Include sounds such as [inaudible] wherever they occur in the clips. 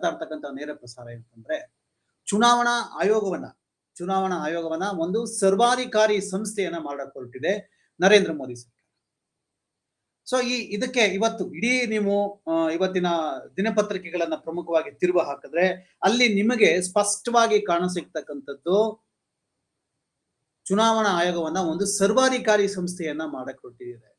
ಮಾಡ್ತಾ ಇರ್ತಕ್ಕಂಥ ನೇರ ಪ್ರಸಾರ ಅಂತಂದ್ರೆ ಚುನಾವಣಾ ಆಯೋಗವನ್ನ ಚುನಾವಣಾ ಆಯೋಗವನ್ನ ಒಂದು ಸರ್ವಾಧಿಕಾರಿ ಸಂಸ್ಥೆಯನ್ನ ಮಾಡಕ್ ಹೊರಟಿದೆ ನರೇಂದ್ರ ಮೋದಿ ಸರ್ಕಾರ. ಸೊ ಈ ಇದಕ್ಕೆ ಇವತ್ತು ಇಡೀ ನೀವು ಇವತ್ತಿನ ದಿನಪತ್ರಿಕೆಗಳನ್ನ ಪ್ರಮುಖವಾಗಿ ತಿರುವ ಹಾಕಿದ್ರೆ ಅಲ್ಲಿ ನಿಮಗೆ ಸ್ಪಷ್ಟವಾಗಿ ಕಾಣಸಿಗ್ತಕ್ಕಂಥದ್ದು ಚುನಾವಣಾ ಆಯೋಗವನ್ನ ಒಂದು ಸರ್ವಾಧಿಕಾರಿ ಸಂಸ್ಥೆಯನ್ನ ಮಾಡಕ್ ಹೊರಟಿದೆ.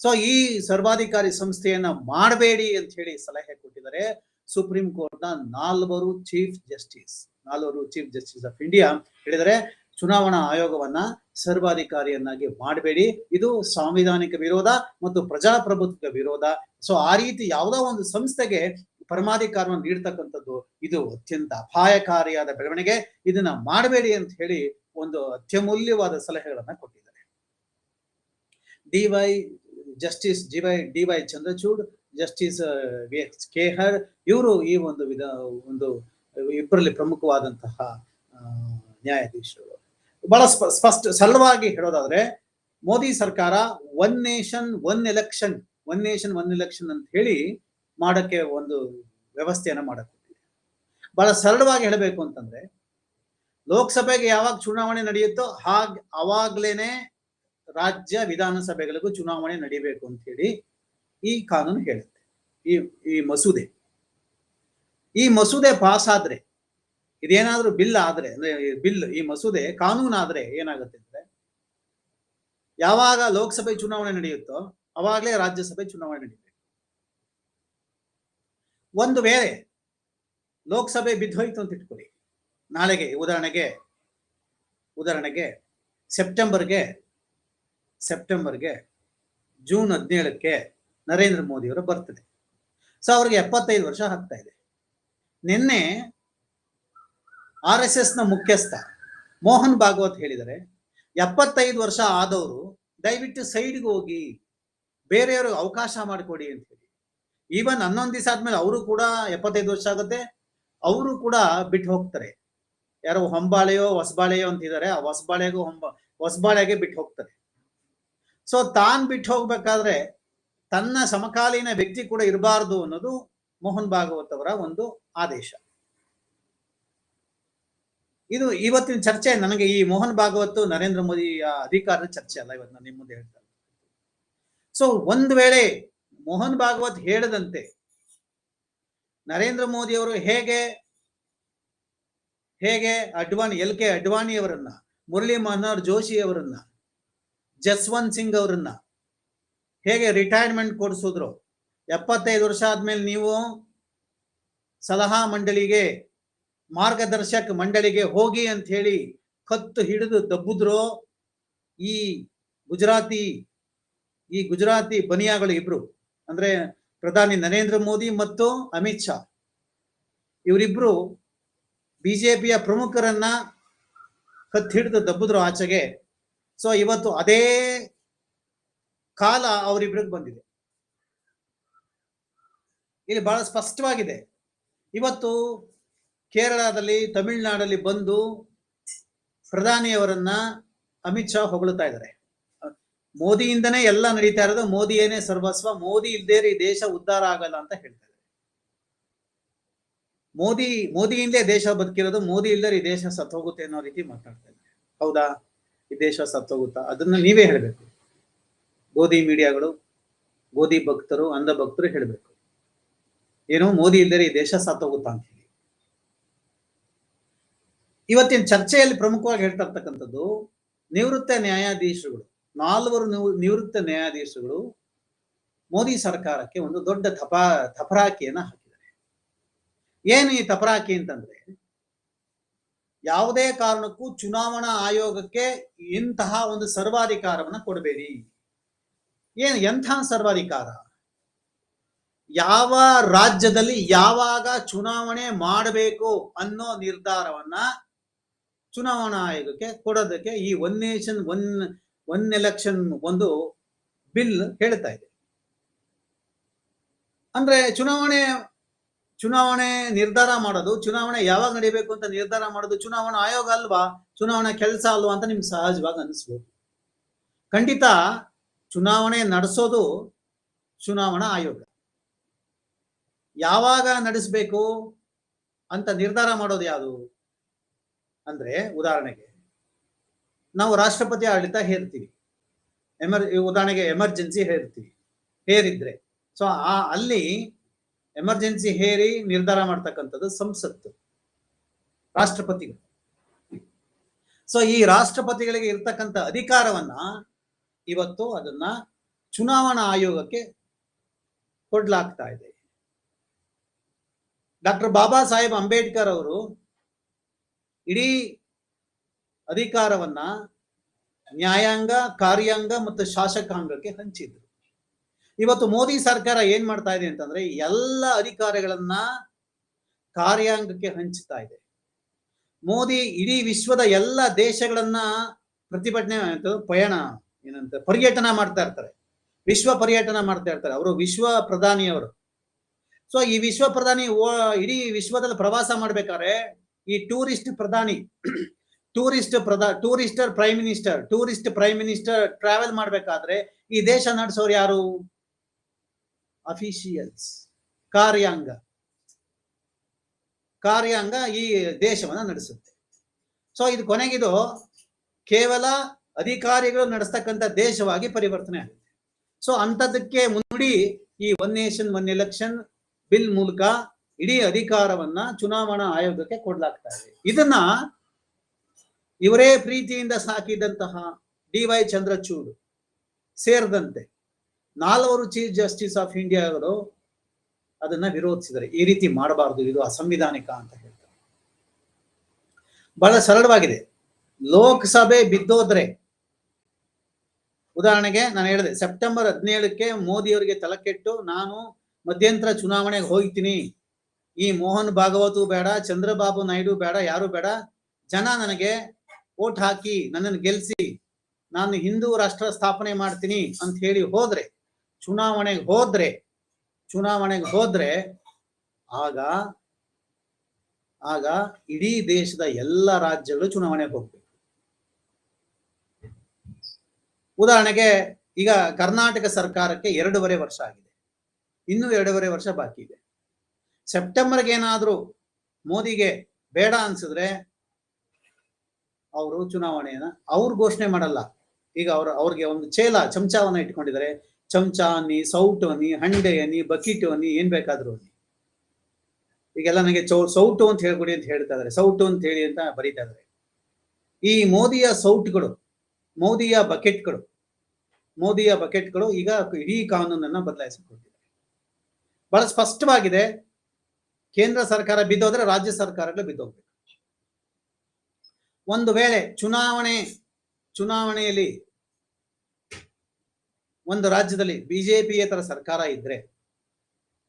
ಸೊ ಈ ಸರ್ವಾಧಿಕಾರಿ ಸಂಸ್ಥೆಯನ್ನ ಮಾಡಬೇಡಿ ಅಂತ ಹೇಳಿ ಸಲಹೆ ಕೊಟ್ಟಿದ್ದಾರೆ. ಸುಪ್ರೀಂ ಕೋರ್ಟ್ನ ನಾಲ್ವರು ಚೀಫ್ ಜಸ್ಟಿಸ್, ನಾಲ್ವರು ಚೀಫ್ ಜಸ್ಟಿಸ್ ಆಫ್ ಇಂಡಿಯಾ ಹೇಳಿದರೆ ಚುನಾವಣಾ ಆಯೋಗವನ್ನ ಸರ್ವಾಧಿಕಾರಿಯನ್ನಾಗಿ ಮಾಡಬೇಡಿ. ಇದು ಸಾಂವಿಧಾನಿಕ ವಿರೋಧ ಮತ್ತು ಪ್ರಜಾಪ್ರಭುತ್ವ ವಿರೋಧ. ಸೊ ಆ ರೀತಿ ಯಾವುದೋ ಒಂದು ಸಂಸ್ಥೆಗೆ ಪರಮಾಧಿಕಾರವನ್ನು ನೀಡ್ತಕ್ಕಂಥದ್ದು ಇದು ಅತ್ಯಂತ ಅಪಾಯಕಾರಿಯಾದ ಬೆಳವಣಿಗೆ. ಇದನ್ನ ಮಾಡಬೇಡಿ ಅಂತ ಹೇಳಿ ಒಂದು ಅತ್ಯಮೂಲ್ಯವಾದ ಸಲಹೆಗಳನ್ನ ಕೊಟ್ಟಿದ್ದಾರೆ. D Y justice G Y, D Y Chandrachud justice Khehar ಇವರು ಈ ಒಂದು ವಿಧ, ಒಂದು ಇಬ್ಬರಲ್ಲಿ ಪ್ರಮುಖವಾದಂತಹ ನ್ಯಾಯಾಧೀಶರು. ಬಹಳ ಸ್ಪ, ಸ್ಪಷ್ಟ, ಸರಳವಾಗಿ ಹೇಳೋದಾದ್ರೆ, ಮೋದಿ ಸರ್ಕಾರ one nation one election one nation one election ಅಂತ ಹೇಳಿ ಮಾಡಕ್ಕೆ ಒಂದು ವ್ಯವಸ್ಥೆಯನ್ನ ಮಾಡಕ್ಕೆ ಬಹಳ ಸರಳವಾಗಿ ಹೇಳಬೇಕು ಅಂತಂದ್ರೆ, ಲೋಕಸಭೆಗೆ ಯಾವಾಗ ಚುನಾವಣೆ ನಡೆಯುತ್ತೋ ಹಾಗೆ ಅವಾಗ್ಲೇನೆ ರಾಜ್ಯ ವಿಧಾನಸಭೆಗಳಿಗೂ ಚುನಾವಣೆ ನಡೀಬೇಕು ಅಂತ ಹೇಳಿ ಈ ಕಾನೂನು ಹೇಳುತ್ತೆ ಈ ಈ ಮಸೂದೆ. ಈ ಮಸೂದೆ ಪಾಸ್ ಆದ್ರೆ ಇದೇನಾದ್ರೂ ಬಿಲ್ ಆದ್ರೆ, ಅಂದ್ರೆ ಬಿಲ್, ಈ ಮಸೂದೆ ಕಾನೂನು ಆದ್ರೆ ಏನಾಗುತ್ತೆ ಅಂದ್ರೆ, ಯಾವಾಗ ಲೋಕಸಭೆ ಚುನಾವಣೆ ನಡೆಯುತ್ತೋ, ಅವಾಗಲೇ ರಾಜ್ಯಸಭೆ ಚುನಾವಣೆ ನಡೆಯುತ್ತೆ ಒಂದು ವೇಳೆ ಲೋಕಸಭೆ ಬಿದ್ದೋಯ್ತು ಅಂತ ಇಟ್ಕೊಳ್ಳಿ. ನಾಳೆಗೆ ಉದಾಹರಣೆಗೆ ಉದಾಹರಣೆಗೆ ಸೆಪ್ಟೆಂಬರ್ಗೆ ಸೆಪ್ಟೆಂಬರ್ಗೆ ಜೂನ್ ಹದಿನೇಳಕ್ಕೆ ನರೇಂದ್ರ ಮೋದಿ ಅವರ ಬರ್ತದೆ. ಸೊ ಅವ್ರಿಗೆ ಎಪ್ಪತ್ತೈದು ವರ್ಷ ಆಗ್ತಾ ಇದೆ. ನಿನ್ನೆ ಆರ್ ಎಸ್ ಎಸ್ನ ಮುಖ್ಯಸ್ಥ ಮೋಹನ್ ಭಾಗವತ್ ಹೇಳಿದರೆ, ಎಪ್ಪತ್ತೈದು ವರ್ಷ ಆದವರು ದಯವಿಟ್ಟು ಸೈಡ್ಗೆ ಹೋಗಿ ಬೇರೆಯವ್ರಿಗೆ ಅವಕಾಶ ಮಾಡಿಕೊಡಿ ಅಂತ ಹೇಳಿ. ಈವನ್ ಹನ್ನೊಂದು ದಿವಸ ಆದ್ಮೇಲೆ ಅವರು ಕೂಡ ಎಪ್ಪತ್ತೈದು ವರ್ಷ ಆಗುತ್ತೆ. ಅವರು ಕೂಡ ಬಿಟ್ಟು ಹೋಗ್ತಾರೆ. ಯಾರೋ ಹೊಂಬಾಳೆಯೋ ಹೊಸಬಾಳೆಯೋ ಅಂತಿದ್ದಾರೆ. ಆ ಹೊಸಬಾಳೆಗೂ ಹೊಂಬ, ಹೊಸಬಾಳೆಗೆ ಬಿಟ್ಟು ಹೋಗ್ತಾರೆ. ಸೊ ತಾನ್ ಬಿಟ್ಟು ಹೋಗ್ಬೇಕಾದ್ರೆ ತನ್ನ ಸಮಕಾಲೀನ ವ್ಯಕ್ತಿ ಕೂಡ ಇರಬಾರ್ದು ಅನ್ನೋದು ಮೋಹನ್ ಭಾಗವತ್ ಅವರ ಒಂದು ಆದೇಶ ಇದು ಇವತ್ತಿನ ಚರ್ಚೆ, ನನಗೆ ಈ ಮೋಹನ್ ಭಾಗವತ್ ನರೇಂದ್ರ ಮೋದಿಯ ಅಧಿಕಾರದ ಚರ್ಚೆ ಅಲ್ಲ, ಇವತ್ತು ನಾನು ನಿಮ್ಮ ಮುಂದೆ ಹೇಳ್ತಾ ಇರೋದು. ಸೊ ಒಂದು ವೇಳೆ ಮೋಹನ್ ಭಾಗವತ್ ಹೇಳದಂತೆ ನರೇಂದ್ರ ಮೋದಿ ಅವರು ಹೇಗೆ ಹೇಗೆ ಅಡ್ವಾಣಿ, ಎಲ್ ಕೆ ಅಡ್ವಾಣಿ ಅವರನ್ನ, ಮುರಳಿ ಮನೋಹರ್ ಜೋಶಿ ಅವರನ್ನ, ಜಸ್ವಂತ್ ಸಿಂಗ್ ಅವರನ್ನ ಹೇಗೆ ರಿಟೈರ್ಮೆಂಟ್ ಕೊಡಿಸಿದ್ರು? ಎಪ್ಪತ್ತೈದು ವರ್ಷ ಆದ್ಮೇಲೆ ನೀವು ಸಲಹಾ ಮಂಡಳಿಗೆ, ಮಾರ್ಗದರ್ಶಕ ಮಂಡಳಿಗೆ ಹೋಗಿ ಅಂತ ಹೇಳಿ ಕತ್ತು ಹಿಡಿದು ದಬ್ಬಿದ್ರು ಈ ಗುಜರಾತಿ ಈ ಗುಜರಾತಿ ಬನಿಯಾಗಳು ಇಬ್ರು. ಅಂದ್ರೆ ಪ್ರಧಾನಿ ನರೇಂದ್ರ ಮೋದಿ ಮತ್ತು ಅಮಿತ್ ಶಾ. ಇವರಿಬ್ರು ಬಿಜೆಪಿಯ ಪ್ರಮುಖರನ್ನ ಕತ್ತು ಹಿಡಿದು ದಬ್ಬುದ್ರು ಆಚೆಗೆ. ಸೊ ಇವತ್ತು ಅದೇ ಕಾಲ ಅವರಿಬ್ರಿಗೆ ಬಂದಿದೆ. ಇಲ್ಲಿ ಬಹಳ ಸ್ಪಷ್ಟವಾಗಿದೆ. ಇವತ್ತು ಕೇರಳದಲ್ಲಿ, ತಮಿಳುನಾಡಲ್ಲಿ ಬಂದು ಪ್ರಧಾನಿಯವರನ್ನ ಅಮಿತ್ ಶಾ ಹೊಗಳುತ್ತಾ ಇದ್ದಾರೆ. ಮೋದಿಯಿಂದನೇ ಎಲ್ಲ ನಡೀತಾ ಇರೋದು, ಮೋದಿಯೇನೇ ಸರ್ವಸ್ವ, ಮೋದಿ ಇಲ್ದೇ ಈ ದೇಶ ಉದ್ಧಾರ ಆಗಲ್ಲ ಅಂತ ಹೇಳ್ತಾ ಇದ್ದಾರೆ. ಮೋದಿ, ಮೋದಿಯಿಂದಲೇ ದೇಶ ಬದುಕಿರೋದು, ಮೋದಿ ಇಲ್ಲದೆ ಈ ದೇಶ ಸತ್ತೋಗುತ್ತೆ ಅನ್ನೋ ರೀತಿ ಮಾತಾಡ್ತಾ ಇದ್ದಾರೆ. ಹೌದಾ? ಈ ದೇಶ ಸತ್ತೋಗುತ್ತಾ? ಅದನ್ನ ನೀವೇ ಹೇಳಬೇಕು. ಗೋಧಿ ಮೀಡಿಯಾಗಳು, ಗೋಧಿ ಭಕ್ತರು, ಅಂಧ ಭಕ್ತರು ಹೇಳಬೇಕು. ಏನು ಮೋದಿ ಇಲ್ಲದೆ ಈ ದೇಶ ಸತ್ತೋಗುತ್ತಾ ಅಂತ ಹೇಳಿ. ಇವತ್ತಿನ ಚರ್ಚೆಯಲ್ಲಿ ಪ್ರಮುಖವಾಗಿ ಹೇಳ್ತಾ ಇರ್ತಕ್ಕಂಥದ್ದು ನಿವೃತ್ತ ನ್ಯಾಯಾಧೀಶರುಗಳು, ನಾಲ್ವರು ನಿವೃತ್ತ ನ್ಯಾಯಾಧೀಶರುಗಳು ಮೋದಿ ಸರ್ಕಾರಕ್ಕೆ ಒಂದು ದೊಡ್ಡ ತಪಾ ತಪರಾಕಿಯನ್ನ ಹಾಕಿದ್ದಾರೆ. ಏನು ಈ ತಪರಾಕಿ ಅಂತಂದ್ರೆ, ಯಾವುದೇ ಕಾರಣಕ್ಕೂ ಚುನಾವಣಾ ಆಯೋಗಕ್ಕೆ ಇಂತಹ ಒಂದು ಸರ್ವಾಧಿಕಾರವನ್ನ ಕೊಡಬೇಡಿ. ಏನು ಎಂಥ ಸರ್ವಾಧಿಕಾರ? ಯಾವ ರಾಜ್ಯದಲ್ಲಿ ಯಾವಾಗ ಚುನಾವಣೆ ಮಾಡಬೇಕು ಅನ್ನೋ ನಿರ್ಧಾರವನ್ನ ಚುನಾವಣಾ ಆಯೋಗಕ್ಕೆ ಕೊಡೋದಕ್ಕೆ ಈ one nation one one election ಒಂದು ಬಿಲ್ ಹೇಳ್ತಾ ಇದೆ. ಅಂದ್ರೆ ಚುನಾವಣೆ ಚುನಾವಣೆ ನಿರ್ಧಾರ ಮಾಡೋದು, ಚುನಾವಣೆ ಯಾವಾಗ ನಡೀಬೇಕು ಅಂತ ನಿರ್ಧಾರ ಮಾಡೋದು ಚುನಾವಣಾ ಆಯೋಗ ಅಲ್ವಾ? ಚುನಾವಣಾ ಕೆಲಸ ಅಲ್ವಾ ಅಂತ ನಿಮ್ಗೆ ಸಹಜವಾಗಿ ಅನಿಸ್ಬೋದು. ಖಂಡಿತ ಚುನಾವಣೆ ನಡೆಸೋದು ಚುನಾವಣಾ ಆಯೋಗ. ಯಾವಾಗ ನಡೆಸಬೇಕು ಅಂತ ನಿರ್ಧಾರ ಮಾಡೋದು ಯಾವುದು? ಅಂದ್ರೆ ಉದಾಹರಣೆಗೆ, ನಾವು ರಾಷ್ಟ್ರಪತಿ ಆಡಳಿತ ಹೇರ್ತೀವಿ. ಎಮರ್, ಉದಾಹರಣೆಗೆ ಎಮರ್ಜೆನ್ಸಿ ಹೇರ್ತೀವಿ. ಹೇರಿದ್ರೆ. ಸೊ, ಆ, ಅಲ್ಲಿ ಎಮರ್ಜೆನ್ಸಿ ಹೇರಿ ನಿರ್ಧಾರ ಮಾಡ್ತಕ್ಕಂಥದ್ದು ಸಂಸತ್ತು, ರಾಷ್ಟ್ರಪತಿಗಳು. ಸೊ, ಈ ರಾಷ್ಟ್ರಪತಿಗಳಿಗೆ ಇರ್ತಕ್ಕಂಥ ಅಧಿಕಾರವನ್ನ ಇವತ್ತು ಅದನ್ನ ಚುನಾವಣಾ ಆಯೋಗಕ್ಕೆ ಕೊಡ್ಲಾಗ್ತಾ ಇದೆ. ಡಾಕ್ಟರ್ ಬಾಬಾ ಸಾಹೇಬ್ ಅಂಬೇಡ್ಕರ್ ಅವರು ಇಡೀ ಅಧಿಕಾರವನ್ನ ನ್ಯಾಯಾಂಗ, ಕಾರ್ಯಾಂಗ ಮತ್ತು ಶಾಸಕಾಂಗಕ್ಕೆ ಹಂಚಿದ್ರು. ಇವತ್ತು ಮೋದಿ ಸರ್ಕಾರ ಏನ್ ಮಾಡ್ತಾ ಇದೆ ಅಂತಂದ್ರೆ ಎಲ್ಲ ಅಧಿಕಾರಗಳನ್ನ ಕಾರ್ಯಾಂಗಕ್ಕೆ ಹಂಚ್ತಾ ಇದೆ. ಮೋದಿ ಇಡೀ ವಿಶ್ವದ ಎಲ್ಲ ದೇಶಗಳನ್ನ ಪ್ರತಿಭಟನೆ ಪಯಣ. ಏನಂತ ಪರ್ಯಟನ ಮಾಡ್ತಾ ಇರ್ತಾರೆ. ವಿಶ್ವ ಪರ್ಯಟನ ಮಾಡ್ತಾ ಇರ್ತಾರೆ. ಅವರು ವಿಶ್ವ ಪ್ರಧಾನಿಯವರು ಸೊ ಈ ವಿಶ್ವ ಪ್ರಧಾನಿ ಇಡೀ ವಿಶ್ವದಲ್ಲಿ ಪ್ರವಾಸ ಮಾಡ್ಬೇಕಾದ್ರೆ ಈ ಟೂರಿಸ್ಟ್ ಪ್ರಧಾನಿ, [clears throat] ಟೂರಿಸ್ಟ್ ಪ್ರಧಾ, Tourister prime minister, tourist prime minister travel ಮಾಡ್ಬೇಕಾದ್ರೆ ಈ ದೇಶ ನಡೆಸೋರು ಯಾರು? ಅಫಿಷಿಯಲ್ಸ್ ಕಾರ್ಯಾಂಗ. ಕಾರ್ಯಾಂಗ ಈ ದೇಶವನ್ನ ನಡೆಸುತ್ತೆ. ಸೊ ಇದು ಕೊನೆಗಿದು ಕೇವಲ ಅಧಿಕಾರಿಗಳು ನಡೆಸ್ತಕ್ಕಂಥ ದೇಶವಾಗಿ ಪರಿವರ್ತನೆ ಆಗುತ್ತೆ. ಸೊ ಅಂಥದ್ದಕ್ಕೆ ಮುನ್ನುಡಿ ಈ one nation one election bill ಮೂಲಕ ಇಡೀ ಅಧಿಕಾರವನ್ನ ಚುನಾವಣಾ ಆಯೋಗಕ್ಕೆ ಕೊಡ್ಲಾಗ್ತಾ ಇದೆ. ಇದನ್ನ ಇವರೇ ಪ್ರೀತಿಯಿಂದ ಸಾಕಿದಂತಹ ಡಿ ವೈ ಚಂದ್ರಚೂಡ್ ಸೇರಿದಂತೆ ನಾಲ್ವರು ಚೀಫ್ ಜಸ್ಟಿಸ್ ಆಫ್ ಇಂಡಿಯಾಗಳು ಅದನ್ನ ವಿರೋಧಿಸಿದರೆ ಈ ರೀತಿ ಮಾಡಬಾರದು, ಇದು ಅಸಂವಿಧಾನಿಕ ಅಂತ ಹೇಳ್ತಾರೆ. ಬಹಳ ಸರಳವಾಗಿದೆ. ಲೋಕಸಭೆ ಬಿದ್ದೋದ್ರೆ ಉದಾಹರಣೆಗೆ ನಾನು ಹೇಳಿದೆ ಸೆಪ್ಟೆಂಬರ್ ಹದಿನೇಳಕ್ಕೆ ಮೋದಿ ಅವರಿಗೆ ತಲಕೆಟ್ಟು ನಾನು ಮಧ್ಯಂತರ ಚುನಾವಣೆಗೆ ಹೋಗ್ತೀನಿ. ಈ ಮೋಹನ್ ಭಾಗವತು ಬೇಡ, ಚಂದ್ರಬಾಬು ನಾಯ್ಡು ಬೇಡ, ಯಾರು ಬೇಡ. ಜನ ನನಗೆ ಓಟ್ ಹಾಕಿ ನನ್ನನ್ನು ಗೆಲ್ಸಿ, ನಾನು ಹಿಂದೂ ರಾಷ್ಟ್ರ ಸ್ಥಾಪನೆ ಮಾಡ್ತೀನಿ ಅಂತ ಹೇಳಿ ಹೋದ್ರೆ, ಚುನಾವಣೆಗೆ ಹೋದ್ರೆ ಚುನಾವಣೆಗೆ ಹೋದ್ರೆ ಆಗ ಆಗ ಇಡೀ ದೇಶದ ಎಲ್ಲ ರಾಜ್ಯಗಳು ಚುನಾವಣೆಗೆ ಹೋಗ್ಬೇಕು. ಉದಾಹರಣೆಗೆ ಈಗ ಕರ್ನಾಟಕ ಸರ್ಕಾರಕ್ಕೆ ಎರಡೂವರೆ ವರ್ಷ ಆಗಿದೆ. ಇನ್ನೂ ಎರಡೂವರೆ ವರ್ಷ ಬಾಕಿ ಇದೆ. ಸೆಪ್ಟೆಂಬರ್ಗೆ ಏನಾದ್ರೂ ಮೋದಿಗೆ ಬೇಡ ಅನ್ಸಿದ್ರೆ ಅವರು ಚುನಾವಣೆಯನ್ನ ಅವ್ರು ಘೋಷಣೆ ಮಾಡಲ್ಲ. ಈಗ ಅವ್ರ ಅವ್ರಿಗೆ ಒಂದು ಚೇಲ, ಚಮಚವನ್ನ ಇಟ್ಕೊಂಡಿದ್ದಾರೆ. ಚಮಚ ಅನ್ನಿ, ಸೌಟು ಅನ್ನಿ, ಹಂಡೆ ಅನ್ನಿ, ಬಕೀಟು ಅನ್ನಿ, ಏನ್ ಬೇಕಾದ್ರೂ ಅನ್ನಿ. ಈಗೆಲ್ಲ ನನಗೆ ಚೌ, ಸೌಟು ಅಂತ ಹೇಳ್ಕೊಡಿ ಅಂತ ಹೇಳ್ತಾ ಇದಾರೆ ಸೌಟು ಅಂತ ಹೇಳಿ ಅಂತ ಬರೀತಾ ಇದಾರೆ ಈ ಮೋದಿಯ ಸೌಟ್ಗಳು, ಮೋದಿಯ ಬಕೆಟ್ಗಳು ಮೋದಿಯ ಬಕೆಟ್ಗಳು ಈಗ ಇಡೀ ಕಾನೂನನ್ನ ಬದಲಾಯಿಸಿಕೊಂಡಿದೆ ಬಹಳ ಸ್ಪಷ್ಟವಾಗಿದೆ, ಕೇಂದ್ರ ಸರ್ಕಾರ ಬಿದ್ದೋದ್ರೆ ರಾಜ್ಯ ಸರ್ಕಾರಗಳು ಬಿದ್ದೋಗ್ಬೇಕು. ಒಂದು ವೇಳೆ ಚುನಾವಣೆ, ಚುನಾವಣೆಯಲ್ಲಿ ಒಂದು ರಾಜ್ಯದಲ್ಲಿ ಬಿಜೆಪಿಯೇತರ ಸರ್ಕಾರ ಇದ್ರೆ,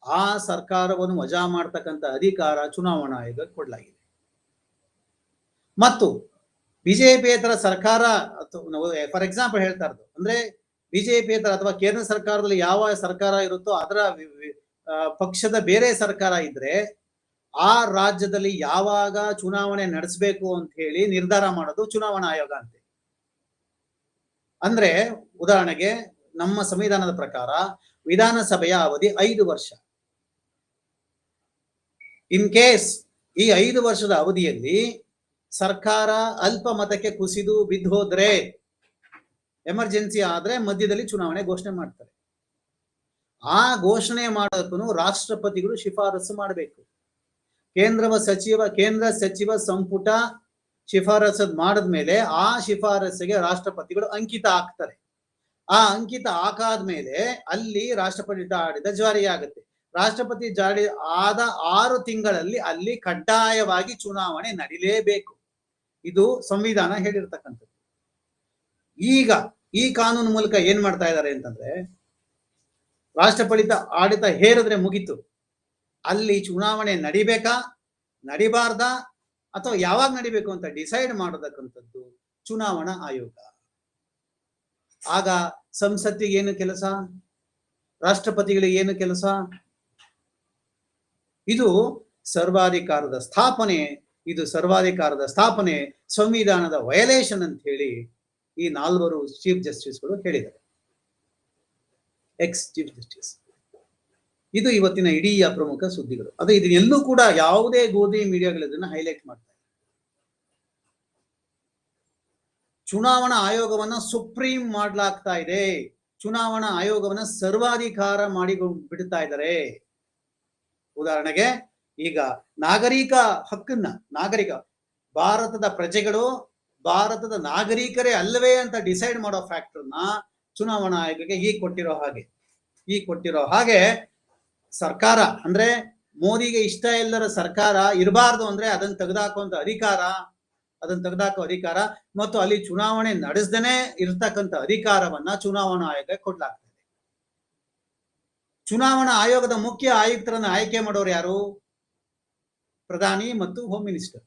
ಆ ಸರ್ಕಾರವನ್ನು ವಜಾ ಮಾಡ್ತಕ್ಕಂಥ ಅಧಿಕಾರ ಚುನಾವಣಾ ಆಯೋಗಕ್ಕೆ ಕೊಡಲಾಗಿದೆ. ಮತ್ತು ಬಿಜೆಪಿಯೇತರ ಸರ್ಕಾರ, ಅಥವಾ ಫಾರ್ ಎಕ್ಸಾಂಪಲ್ ಹೇಳ್ತಾ ಇರೋದು, ಅಂದ್ರೆ ಬಿಜೆಪಿಯೇತರ ಅಥವಾ ಕೇಂದ್ರ ಸರ್ಕಾರದಲ್ಲಿ ಯಾವ ಸರ್ಕಾರ ಇರುತ್ತೋ ಅದರ ಪಕ್ಷದ ಬೇರೆ ಸರ್ಕಾರ ಇದ್ರೆ ಆ ರಾಜ್ಯದಲ್ಲಿ ಯಾವಾಗ ಚುನಾವಣೆ ನಡೆಸಬೇಕು ಅಂತ ಹೇಳಿ ನಿರ್ಧಾರ ಮಾಡೋದು ಚುನಾವಣಾ ಆಯೋಗ ಅಂತೆ. ಅಂದ್ರೆ ಉದಾಹರಣೆಗೆ ನಮ್ಮ ಸಂವಿಧಾನದ ಪ್ರಕಾರ ವಿಧಾನಸಭೆಯ ಅವಧಿ ಐದು ವರ್ಷ. ಇನ್ ಕೇಸ್ ಈ ಐದು ವರ್ಷದ ಅವಧಿಯಲ್ಲಿ ಸರ್ಕಾರ ಅಲ್ಪ ಮತಕ್ಕೆ ಕುಸಿದು ಬಿದ್ದು ಹೋದ್ರೆ ಎಮರ್ಜೆನ್ಸಿ ಆದ್ರೆ ಮಧ್ಯದಲ್ಲಿ ಚುನಾವಣೆ ಘೋಷಣೆ ಮಾಡ್ತಾರೆ. ಆ ಘೋಷಣೆ ಮಾಡೋದಕ್ಕೂ ರಾಷ್ಟ್ರಪತಿಗಳು ಶಿಫಾರಸು ಮಾಡಬೇಕು. ಕೇಂದ್ರ ಸಚಿವ ಕೇಂದ್ರ ಸಚಿವ ಸಂಪುಟ ಶಿಫಾರಸು ಮಾಡಿದ್ಮೇಲೆ ಆ ಶಿಫಾರಸ್ಸಿಗೆ ರಾಷ್ಟ್ರಪತಿಗಳು ಅಂಕಿತ ಹಾಕ್ತಾರೆ. ಆ ಅಂಕಿತ ಹಾಕಾದ್ಮೇಲೆ ಅಲ್ಲಿ ರಾಷ್ಟ್ರಪತಿ ಆಡಳಿತ ಜಾರಿಯಾಗುತ್ತೆ. ರಾಷ್ಟ್ರಪತಿ ಜಾರಿ ಆದ ಆರು ತಿಂಗಳಲ್ಲಿ ಅಲ್ಲಿ ಕಡ್ಡಾಯವಾಗಿ ಚುನಾವಣೆ ನಡೀಲೇಬೇಕು. ಇದು ಸಂವಿಧಾನ ಹೇಳಿರ್ತಕ್ಕಂಥದ್ದು. ಈಗ ಈ ಕಾನೂನು ಮೂಲಕ ಏನ್ ಮಾಡ್ತಾ ಇದ್ದಾರೆ ಅಂತಂದ್ರೆ ರಾಷ್ಟ್ರಪಡಿತ ಆಡಳಿತ ಹೇರಿದ್ರೆ ಮುಗೀತು. ಅಲ್ಲಿ ಚುನಾವಣೆ ನಡಿಬೇಕಾ, ನಡಿಬಾರ್ದ, ಅಥವಾ ಯಾವಾಗ ನಡಿಬೇಕು ಅಂತ ಡಿಸೈಡ್ ಮಾಡತಕ್ಕಂಥದ್ದು ಚುನಾವಣಾ ಆಯೋಗ. ಆಗ ಸಂಸತ್ತಿಗೆ ಏನು ಕೆಲಸ? ರಾಷ್ಟ್ರಪತಿಗಳಿಗೆ ಏನು ಕೆಲಸ? ಇದು ಸರ್ವಾಧಿಕಾರದ ಸ್ಥಾಪನೆ, ಇದು ಸರ್ವಾಧಿಕಾರದ ಸ್ಥಾಪನೆ, ಸಂವಿಧಾನದ ವಯಲೇಷನ್ ಅಂತ ಹೇಳಿ ಈ ನಾಲ್ವರು ಚೀಫ್ ಜಸ್ಟಿಸ್ಗಳು ಹೇಳಿದ್ದಾರೆ. ಎಕ್ಸ್ ಚೀಫ್ ಜಸ್ಟಿಸ್ ಇದು ಇವತ್ತಿನ ಇಡೀ ಪ್ರಮುಖ ಸುದ್ದಿಗಳು. ಅದೇ ಇದನ್ನೆಲ್ಲೂ ಕೂಡ ಯಾವುದೇ ಗೋಧಿ ಮೀಡಿಯಾಗಳು ಇದನ್ನ ಹೈಲೈಟ್ ಮಾಡ್ತಾರೆ ಚುನಾವಣಾ ಆಯೋಗವನ್ನ ಸುಪ್ರೀಂ ಮಾಡ್ಲಾಗ್ತಾ ಇದೆ. ಚುನಾವಣಾ ಆಯೋಗವನ್ನ ಸರ್ವಾಧಿಕಾರ ಮಾಡಿ ಬಿಡ್ತಾ ಇದ್ದಾರೆ. ಉದಾಹರಣೆಗೆ ಈಗ ನಾಗರಿಕ ಹಕ್ಕನ್ನ, ನಾಗರಿಕ, ಭಾರತದ ಪ್ರಜೆಗಳು ಭಾರತದ ನಾಗರಿಕರೇ ಅಲ್ಲವೇ ಅಂತ ಡಿಸೈಡ್ ಮಾಡೋ ಫ್ಯಾಕ್ಟರ್ನ ಚುನಾವಣಾ ಆಯೋಗಕ್ಕೆ ಈಗ ಕೊಟ್ಟಿರೋ ಹಾಗೆ. ಈ ಕೊಟ್ಟಿರೋ ಹಾಗೆ ಸರ್ಕಾರ ಅಂದ್ರೆ ಮೋದಿಗೆ ಇಷ್ಟ ಇಲ್ಲರ ಸರ್ಕಾರ ಇರಬಾರ್ದು ಅಂದ್ರೆ ಅದನ್ನ ತೆಗೆದಾಕುವಂತ ಅಧಿಕಾರ, ಅದನ್ನ ತೆಗೆದಾಕೋ ಅಧಿಕಾರ ಮತ್ತು ಅಲ್ಲಿ ಚುನಾವಣೆ ನಡೆಸದೇನೆ ಇರ್ತಕ್ಕಂಥ ಅಧಿಕಾರವನ್ನ ಚುನಾವಣಾ ಆಯೋಗಕ್ಕೆ ಕೊಡ್ಲಾಗ್ತದೆ. ಚುನಾವಣಾ ಆಯೋಗದ ಮುಖ್ಯ ಆಯುಕ್ತರನ್ನ ಆಯ್ಕೆ ಮಾಡೋರು ಯಾರು? ಪ್ರಧಾನಿ ಮತ್ತು ಹೋಮ್ ಮಿನಿಸ್ಟರ್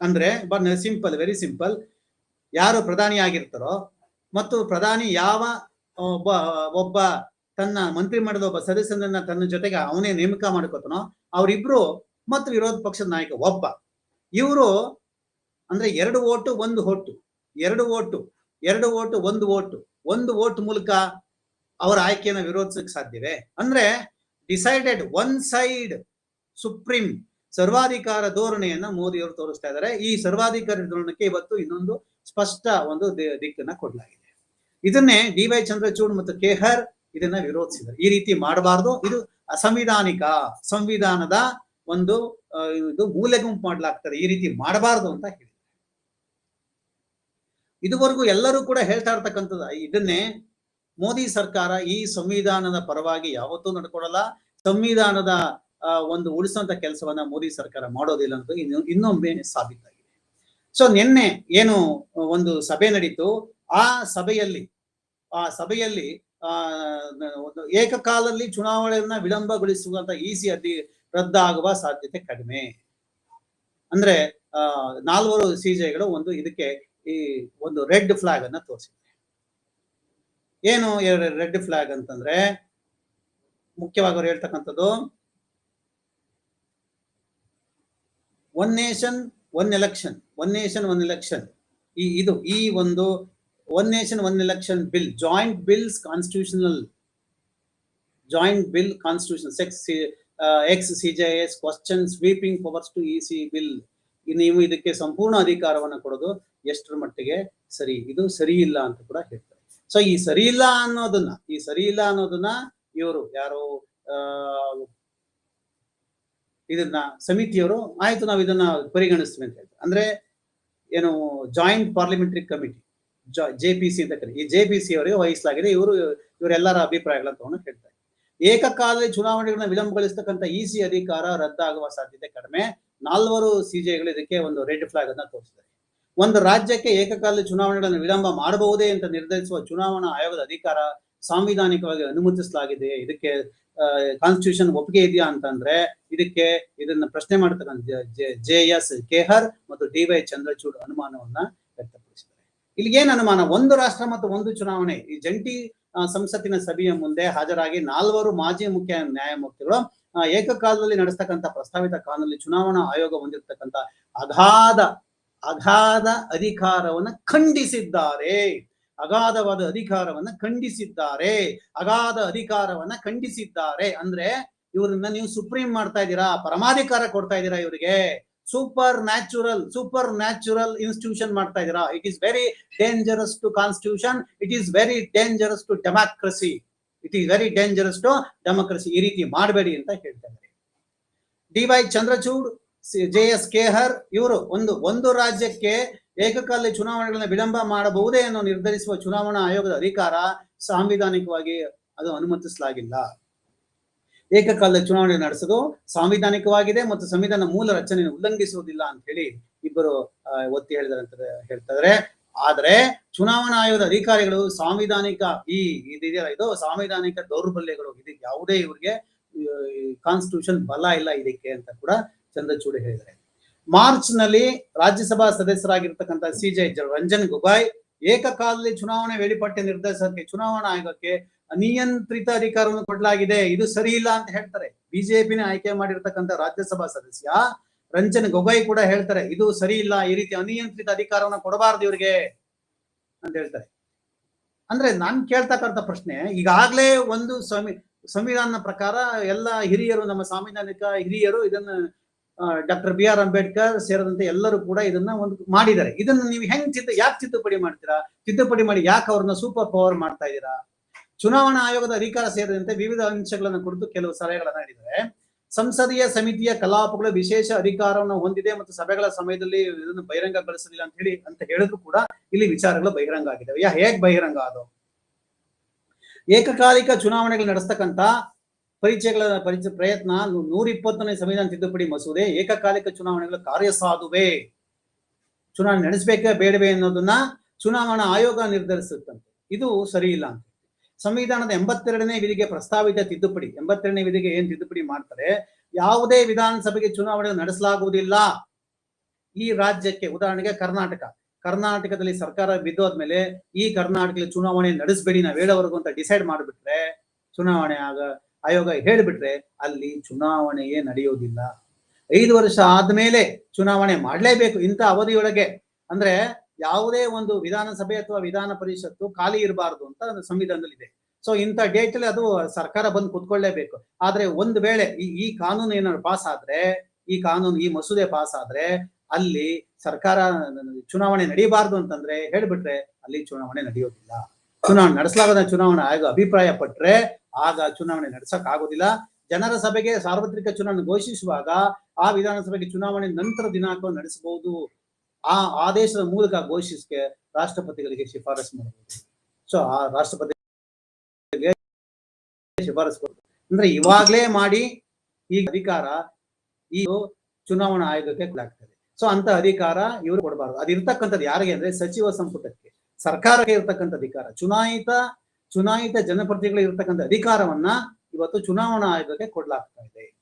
ಅಂದ್ರೆ ಸಿಂಪಲ್ ವೆರಿ ಸಿಂಪಲ್ ಯಾರು ಪ್ರಧಾನಿ ಆಗಿರ್ತಾರೋ ಮತ್ತು ಪ್ರಧಾನಿ ಯಾವ ಒಬ್ಬ ಒಬ್ಬ ತನ್ನ ಮಂತ್ರಿ ಮಾಡಿದ ಒಬ್ಬ ಸದಸ್ಯನನ್ನ ತನ್ನ ಜೊತೆಗೆ ಅವನೇ ನೇಮಕ ಮಾಡ್ಕೋತಾನೋ, ಅವರಿಬ್ರು ಮತ್ತು ವಿರೋಧ ಪಕ್ಷದ ನಾಯಕ ಒಬ್ಬ. ಇವರು ಅಂದ್ರೆ ಎರಡು ಓಟು, ಒಂದು ಓಟು. ಎರಡು ಓಟು ಎರಡು ಓಟು, ಒಂದು ಓಟು. ಒಂದು ಓಟ್ ಮೂಲಕ ಅವರ ಆಯ್ಕೆಯನ್ನು ವಿರೋಧಿಸಕ್ಕೆ ಸಾಧ್ಯವೇ? ಅಂದ್ರೆ ಡಿಸೈಡೆಡ್ ಒನ್ ಸೈಡ್ ಸುಪ್ರೀಂ ಸರ್ವಾಧಿಕಾರ ಧೋರಣೆಯನ್ನ ಮೋದಿ ಅವರು ತೋರಿಸ್ತಾ ಇದ್ದಾರೆ. ಈ ಸರ್ವಾಧಿಕಾರ ಧೋರಣಕ್ಕೆ ಇವತ್ತು ಇನ್ನೊಂದು ಸ್ಪಷ್ಟ ಒಂದು ದಿಕ್ಕನ್ನ ಕೊಡಲಾಗಿದೆ. ಇದನ್ನೇ ಡಿ ವೈ ಚಂದ್ರಚೂಡ್ ಮತ್ತು ಕೆಹರ್ ಇದನ್ನ ವಿರೋಧಿಸಿದರು ಈ ರೀತಿ ಮಾಡಬಾರ್ದು. ಇದು ಅಸಂವಿಧಾನಿಕ, ಸಂವಿಧಾನದ ಒಂದು ಇದು ಮೂಲೆ ಗುಂಪು ಮಾಡ್ಲಾಗ್ತದೆ. ಈ ರೀತಿ ಮಾಡಬಾರ್ದು ಅಂತ ಹೇಳಿದ್ದಾರೆ. ಇದುವರೆಗೂ ಎಲ್ಲರೂ ಕೂಡ ಹೇಳ್ತಾ ಇರ್ತಕ್ಕಂಥದ್ದು, ಇದನ್ನೇ ಮೋದಿ ಸರ್ಕಾರ ಈ ಸಂವಿಧಾನದ ಪರವಾಗಿ ಯಾವತ್ತೂ ನಡ್ಕೊಡಲ್ಲ ಸಂವಿಧಾನದ ಒಂದು ಉಳಿಸುವಂತ ಕೆಲಸವನ್ನ ಮೋದಿ ಸರ್ಕಾರ ಮಾಡೋದಿಲ್ಲ ಅಂತ ಇನ್ನು ಇನ್ನೊಮ್ಮೆ ಸಾಬೀತಾಗಿದೆ. ಸೊ ನಿನ್ನೆ ಏನು ಒಂದು ಸಭೆ ನಡೀತು. ಆ ಸಭೆಯಲ್ಲಿ ಆ ಸಭೆಯಲ್ಲಿ, ಆ, ಒಂದು ಏಕಕಾಲದಲ್ಲಿ ಚುನಾವಣೆಯನ್ನ ವಿಳಂಬಗೊಳಿಸುವಂತ ಈಸಿ ಅಧಿ ರದ್ದಾಗುವ ಸಾಧ್ಯತೆ ಕಡಿಮೆ. ಅಂದ್ರೆ, ಆ, ನಾಲ್ವರು ಸಿಜೆಗಳು ಒಂದು ಇದಕ್ಕೆ ಈ ಒಂದು ರೆಡ್ ಫ್ಲಾಗ್ ಅನ್ನ ತೋರಿಸಿದೆ ಏನು ರೆಡ್ ಫ್ಲಾಗ್ ಅಂತಂದ್ರೆ, ಮುಖ್ಯವಾಗಿ ಅವ್ರು ಹೇಳ್ತಕ್ಕಂಥದ್ದು one nation one election one nation one election ಈ ಇದು ಈ ಒಂದು one nation one election bill joint bills constitutional joint bill constitution sex X C J S question sweeping powers to E C bill ನೀವು ಇದಕ್ಕೆ ಸಂಪೂರ್ಣ ಅಧಿಕಾರವನ್ನು ಕೊಡೋದು ಎಷ್ಟರ ಮಟ್ಟಿಗೆ ಸರಿ? ಇದು ಸರಿ ಇಲ್ಲ ಅಂತ ಕೂಡ ಹೇಳ್ತಾರೆ. ಸೊ ಈ ಸರಿ ಇಲ್ಲ ಅನ್ನೋದನ್ನ, ಈ ಸರಿ ಇಲ್ಲ ಅನ್ನೋದನ್ನ ಇವರು ಯಾರು ಇದನ್ನ ಸಮಿತಿಯವರು, ಆಯ್ತು ನಾವು ಇದನ್ನ ಪರಿಗಣಿಸ್ತೀವಿ ಅಂತ ಹೇಳ್ತಾರೆ. ಅಂದ್ರೆ ಏನು joint parliamentary committee J P C ಅಂತ ಕರಿ ಈ ಜೆ ಪಿ ಸಿ ಅವರಿಗೆ ವಹಿಸಲಾಗಿದೆ. ಇವರು, ಇವರೆಲ್ಲರ ಅಭಿಪ್ರಾಯಗಳನ್ನ ತಗೊಂಡು ಹೇಳ್ತಾರೆ ಏಕಕಾಲದಲ್ಲಿ ಚುನಾವಣೆಗಳನ್ನ ವಿಳಂಬಗೊಳಿಸ್ತಕ್ಕಂಥ ಇ ಸಿ ಅಧಿಕಾರ ರದ್ದಾಗುವ ಸಾಧ್ಯತೆ ಕಡಿಮೆ. ನಾಲ್ವರು ಸಿಜೆಗಳು ಇದಕ್ಕೆ ಒಂದು ರೆಡ್ ಫ್ಲಾಗ್ ಅನ್ನ ತೋರಿಸಿದ್ದಾರೆ. ಒಂದು ರಾಜ್ಯಕ್ಕೆ ಏಕಕಾಲದ ಚುನಾವಣೆಗಳನ್ನು ವಿಳಂಬ ಮಾಡಬಹುದೇ ಅಂತ ನಿರ್ಧರಿಸುವ ಚುನಾವಣಾ ಆಯೋಗದ ಅಧಿಕಾರ ಸಾಂವಿಧಾನಿಕವಾಗಿ ಅನುಮತಿಸಲಾಗಿದೆ. ಇದಕ್ಕೆ ಕಾನ್ಸ್ಟಿಟ್ಯೂಷನ್ ಒಪ್ಪಿಗೆ ಇದೆಯಾ ಅಂತಂದ್ರೆ ಇದಕ್ಕೆ ಇದನ್ನ ಪ್ರಶ್ನೆ ಮಾಡ್ತಕ್ಕಂಥ ಜೆ ಎಸ್ ಕೆಹರ್ ಮತ್ತು ಡಿ ವೈ ಚಂದ್ರಚೂಡ್ ಅನುಮಾನವನ್ನ ವ್ಯಕ್ತಪಡಿಸಿದ್ದಾರೆ. ಇಲ್ಲಿ ಏನ್ ಅನುಮಾನ? ಒಂದು ರಾಷ್ಟ್ರ ಮತ್ತು ಒಂದು ಚುನಾವಣೆ. ಈ ಜಂಟಿ ಸಂಸತ್ತಿನ ಸಭೆಯ ಮುಂದೆ ಹಾಜರಾಗಿ ನಾಲ್ವರು ಮಾಜಿ ಮುಖ್ಯ ನ್ಯಾಯಮೂರ್ತಿಗಳು ಏಕಕಾಲದಲ್ಲಿ ನಡೆಸ್ತಕ್ಕಂಥ ಪ್ರಸ್ತಾವಿತ ಕಾನೂನಲ್ಲಿ ಚುನಾವಣಾ ಆಯೋಗ ಹೊಂದಿರತಕ್ಕಂಥ ಅಗಾಧ ಅಗಾಧ ಅಧಿಕಾರವನ್ನು ಖಂಡಿಸಿದ್ದಾರೆ. ಅಗಾಧವಾದ ಅಧಿಕಾರವನ್ನ ಖಂಡಿಸಿದ್ದಾರೆ. ಅಗಾಧ ಅಧಿಕಾರವನ್ನ ಖಂಡಿಸಿದ್ದಾರೆ. ಅಂದ್ರೆ ಇವ್ರನ್ನ ನೀವು ಸುಪ್ರೀಂ ಮಾಡ್ತಾ ಇದ್ದೀರಾ, ಪರಮಾಧಿಕಾರ ಕೊಡ್ತಾ ಇದ್ದೀರಾ ಇವರಿಗೆ? Super natural super natural institution ಮಾಡ್ತಾ ಇದ್ದೀರಾ? It is very dangerous to constitution it is very dangerous to democracy it is very dangerous to democracy ಈ ರೀತಿ ಮಾಡಬೇಡಿ ಅಂತ ಹೇಳ್ತಾ ಇದ್ದಾರೆ. D Y Chandrachud J S Khehar ಇವರು ಒಂದು ಒಂದು ರಾಜ್ಯಕ್ಕೆ ಏಕಕಾಲ ಚುನಾವಣೆಗಳನ್ನ ವಿಳಂಬ ಮಾಡಬಹುದೇ ಎಂದು ನಿರ್ಧರಿಸುವ ಚುನಾವಣಾ ಆಯೋಗದ ಅಧಿಕಾರ ಸಾಂವಿಧಾನಿಕವಾಗಿ ಅದು ಅನುಮತಿಸಲಾಗಿಲ್ಲ. ಏಕಕಾಲದ ಚುನಾವಣೆ ನಡೆಸೋದು ಸಾಂವಿಧಾನಿಕವಾಗಿದೆ ಮತ್ತು ಸಂವಿಧಾನ ಮೂಲ ರಚನೆಯನ್ನು ಉಲ್ಲಂಘಿಸುವುದಿಲ್ಲ ಅಂತ ಹೇಳಿ ಇಬ್ಬರು ಒತ್ತಿ ಹೇಳಿದಾರೆ ಅಂತ ಹೇಳ್ತಾರೆ ಆದರೆ ಚುನಾವಣಾ ಆಯೋಗದ ಅಧಿಕಾರಿಗಳು ಸಾಂವಿಧಾನಿಕ ಈ ಇದೆಯಲ್ಲ, ಇದು ಸಾಂವಿಧಾನಿಕ ದೌರ್ಬಲ್ಯಗಳು ಇದಕ್ಕೆ ಯಾವುದೇ ಇವ್ರಿಗೆ ಕಾನ್ಸ್ಟಿಟ್ಯೂಷನ್ ಬಲ ಇಲ್ಲ ಇದಕ್ಕೆ ಅಂತ ಕೂಡ ಚಂದ್ರಚೂಡಿ ಹೇಳಿದ್ದಾರೆ. ಮಾರ್ಚ್ನಲ್ಲಿ ರಾಜ್ಯಸಭಾ ಸದಸ್ಯರಾಗಿರ್ತಕ್ಕಂಥ ಸಿ ಜೆ ರಂಜನ್ ಗೊಗಾಯ್ ಏಕಕಾಲದಲ್ಲಿ ಚುನಾವಣೆ ವೇಳಿಪಟ್ಟಿ ನಿರ್ದೇಶನಕ್ಕೆ, ಚುನಾವಣಾ ಆಯೋಗಕ್ಕೆ ಅನಿಯಂತ್ರಿತ ಅಧಿಕಾರವನ್ನು ಕೊಡಲಾಗಿದೆ. ಇದು ಸರಿ ಇಲ್ಲ ಅಂತ ಹೇಳ್ತಾರೆ. ಬಿಜೆಪಿನ ಆಯ್ಕೆ ಮಾಡಿರ್ತಕ್ಕಂಥ ರಾಜ್ಯಸಭಾ ಸದಸ್ಯ ರಂಜನ್ ಗೊಗೊಯ್ ಕೂಡ ಹೇಳ್ತಾರೆ, ಇದು ಸರಿ ಇಲ್ಲ, ಈ ರೀತಿ ಅನಿಯಂತ್ರಿತ ಅಧಿಕಾರವನ್ನು ಕೊಡಬಾರ್ದು ಇವ್ರಿಗೆ ಅಂತ ಹೇಳ್ತಾರೆ. ಅಂದ್ರೆ ನಾನ್ ಕೇಳ್ತಕ್ಕಂಥ ಪ್ರಶ್ನೆ, ಈಗಾಗ್ಲೇ ಒಂದು ಸಂವಿಧಾನ ಪ್ರಕಾರ ಎಲ್ಲ ಹಿರಿಯರು, ನಮ್ಮ ಸಾಂವಿಧಾನಿಕ ಹಿರಿಯರು ಇದನ್ನ ಡಾಕ್ಟರ್ ಬಿ ಆರ್ ಅಂಬೇಡ್ಕರ್ ಸೇರಿದಂತೆ ಎಲ್ಲರೂ ಕೂಡ ಇದನ್ನ ಒಂದು ಮಾಡಿದ್ದಾರೆ. ಇದನ್ನ ನೀವು ಹೆಂಗ್ ಚಿತ್ತ, ಯಾಕೆ ತಿದ್ದುಪಡಿ ಮಾಡ್ತೀರಾ? ತಿದ್ದುಪಡಿ ಮಾಡಿ ಯಾಕೆ ಅವ್ರನ್ನ ಸೂಪರ್ ಪವರ್ ಮಾಡ್ತಾ ಇದ್ದೀರಾ? ಚುನಾವಣಾ ಆಯೋಗದ ಅಧಿಕಾರ ಸೇರಿದಂತೆ ವಿವಿಧ ಅಂಶಗಳನ್ನು ಕುರಿತು ಕೆಲವು ಸಲಹೆಗಳನ್ನ ನೀಡಿದ್ದಾರೆ. ಸಂಸದೀಯ ಸಮಿತಿಯ ಕಲಾಪಗಳು ವಿಶೇಷ ಅಧಿಕಾರವನ್ನು ಹೊಂದಿದೆ ಮತ್ತು ಸಭೆಗಳ ಸಮಯದಲ್ಲಿ ಇದನ್ನು ಬಹಿರಂಗಗೊಳಿಸಲಿಲ್ಲ ಅಂತ ಹೇಳಿ, ಅಂತ ಹೇಳಿದ್ರು ಕೂಡ ಇಲ್ಲಿ ವಿಚಾರಗಳು ಬಹಿರಂಗ ಆಗಿದ್ದಾವೆ ಯಾ ಹೇಗ್ ಬಹಿರಂಗ ಅದು ಏಕಕಾಲಿಕ ಚುನಾವಣೆಗಳು ನಡೆಸ್ತಕ್ಕಂತ ಪರಿಚಯಗಳ ಪರಿಚಯ ಪ್ರಯತ್ನ ನೂರ ಇಪ್ಪತ್ತನೇ ಸಂವಿಧಾನ ತಿದ್ದುಪಡಿ ಮಸೂದೆ ಏಕಕಾಲಿಕ ಚುನಾವಣೆಗಳು ಕಾರ್ಯಸಾಧುವೆ. ಚುನಾವಣೆ ನಡೆಸಬೇಕೇ ಬೇಡವೇ ಅನ್ನೋದನ್ನ ಚುನಾವಣಾ ಆಯೋಗ ನಿರ್ಧರಿಸುತ್ತಂತೆ. ಇದು ಸರಿ ಇಲ್ಲ ಅಂತ. ಸಂವಿಧಾನದ ಎಂಬತ್ತೆರಡನೇ ವಿಧಿಗೆ ಪ್ರಸ್ತಾವಿತ ತಿದ್ದುಪಡಿ, ಎಂಬತ್ತೆರಡನೇ ವಿಧಿಗೆ ಏನ್ ತಿದ್ದುಪಡಿ ಮಾಡ್ತಾರೆ? ಯಾವುದೇ ವಿಧಾನಸಭೆಗೆ ಚುನಾವಣೆ ನಡೆಸಲಾಗುವುದಿಲ್ಲ. ಈ ರಾಜ್ಯಕ್ಕೆ ಉದಾಹರಣೆಗೆ ಕರ್ನಾಟಕ. ಕರ್ನಾಟಕದಲ್ಲಿ ಸರ್ಕಾರ ಬಿದ್ದೋದ್ಮೇಲೆ ಈ ಕರ್ನಾಟಕದಲ್ಲಿ ಚುನಾವಣೆ ನಡೆಸಬೇಡಿ ನಾವು ಹೇಳೋವರೆಗೂ ಅಂತ ಡಿಸೈಡ್ ಮಾಡಿಬಿಟ್ರೆ, ಚುನಾವಣೆ ಆಗ ಆಯೋಗ ಹೇಳಿಬಿಟ್ರೆ ಅಲ್ಲಿ ಚುನಾವಣೆಯೇ ನಡೆಯೋದಿಲ್ಲ. ಐದು ವರ್ಷ ಆದ್ಮೇಲೆ ಚುನಾವಣೆ ಮಾಡಲೇಬೇಕು ಇಂಥ ಅವಧಿಯೊಳಗೆ. ಅಂದ್ರೆ ಯಾವುದೇ ಒಂದು ವಿಧಾನಸಭೆ ಅಥವಾ ವಿಧಾನ ಪರಿಷತ್ತು ಖಾಲಿ ಇರಬಾರ್ದು ಅಂತ ಸಂವಿಧಾನದಲ್ಲಿ ಇದೆ ಸೊ ಇಂಥ ಡೇಟ್ ಅಲ್ಲಿ ಅದು ಸರ್ಕಾರ ಬಂದು ಕುತ್ಕೊಳ್ಳೇಬೇಕು. ಆದ್ರೆ ಒಂದು ವೇಳೆ ಈ ಈ ಕಾನೂನು ಏನಾದ್ರು ಪಾಸ್ ಆದ್ರೆ, ಈ ಕಾನೂನು, ಈ ಮಸೂದೆ ಪಾಸ್ ಆದ್ರೆ ಅಲ್ಲಿ ಸರ್ಕಾರ ಚುನಾವಣೆ ನಡೀಬಾರ್ದು ಅಂತಂದ್ರೆ ಹೇಳ್ಬಿಟ್ರೆ ಅಲ್ಲಿ ಚುನಾವಣೆ ನಡೆಯೋದಿಲ್ಲ. ಚುನಾವಣೆ ನಡೆಸಲಾಗದ ಚುನಾವಣಾ ಆಯೋಗ ಅಭಿಪ್ರಾಯ ಪಟ್ರೆ ಆಗ ಚುನಾವಣೆ ನಡೆಸಕ್ ಆಗೋದಿಲ್ಲ. ಜನರ ಸಭೆಗೆ ಸಾರ್ವತ್ರಿಕ ಚುನಾವಣೆ ಘೋಷಿಸುವಾಗ ಆ ವಿಧಾನಸಭೆಗೆ ಚುನಾವಣೆ ನಂತರ ದಿನಾಂಕವನ್ನು ನಡೆಸಬಹುದು. ಆ ಆದೇಶದ ಮೂಲಕ ಘೋಷಿಸಕ್ಕೆ ರಾಷ್ಟ್ರಪತಿಗಳಿಗೆ ಶಿಫಾರಸು ಮಾಡಬಹುದು. ಸೊ ಆ ರಾಷ್ಟ್ರಪತಿ ಶಿಫಾರಸು ಕೊಡ್ತಾರೆ. ಅಂದ್ರೆ ಇವಾಗ್ಲೇ ಮಾಡಿ ಈ ಅಧಿಕಾರ ಈ ಚುನಾವಣಾ ಆಯೋಗಕ್ಕೆ ಕೊಡಲಾಗ್ತದೆ. ಸೊ ಅಂತ ಅಧಿಕಾರ ಇವರು ಕೊಡಬಾರದು. ಅದಿರ್ತಕ್ಕಂಥದ್ದು ಯಾರಿಗೆ ಅಂದ್ರೆ ಸಚಿವ ಸಂಪುಟಕ್ಕೆ. ಸರ್ಕಾರಕ್ಕೆ ಇರ್ತಕ್ಕಂಥ ಅಧಿಕಾರ. ಚುನಾಯಿತ ಚುನಾಯಿತ ಜನಪ್ರತಿನಿಧಿಗಳಿಗೆ ಇರತಕ್ಕಂಥ ಅಧಿಕಾರವನ್ನ ಇವತ್ತು ಚುನಾವಣಾ ಆಯೋಗಕ್ಕೆ ಕೊಡಲಾಗ್ತಾ ಇದೆ.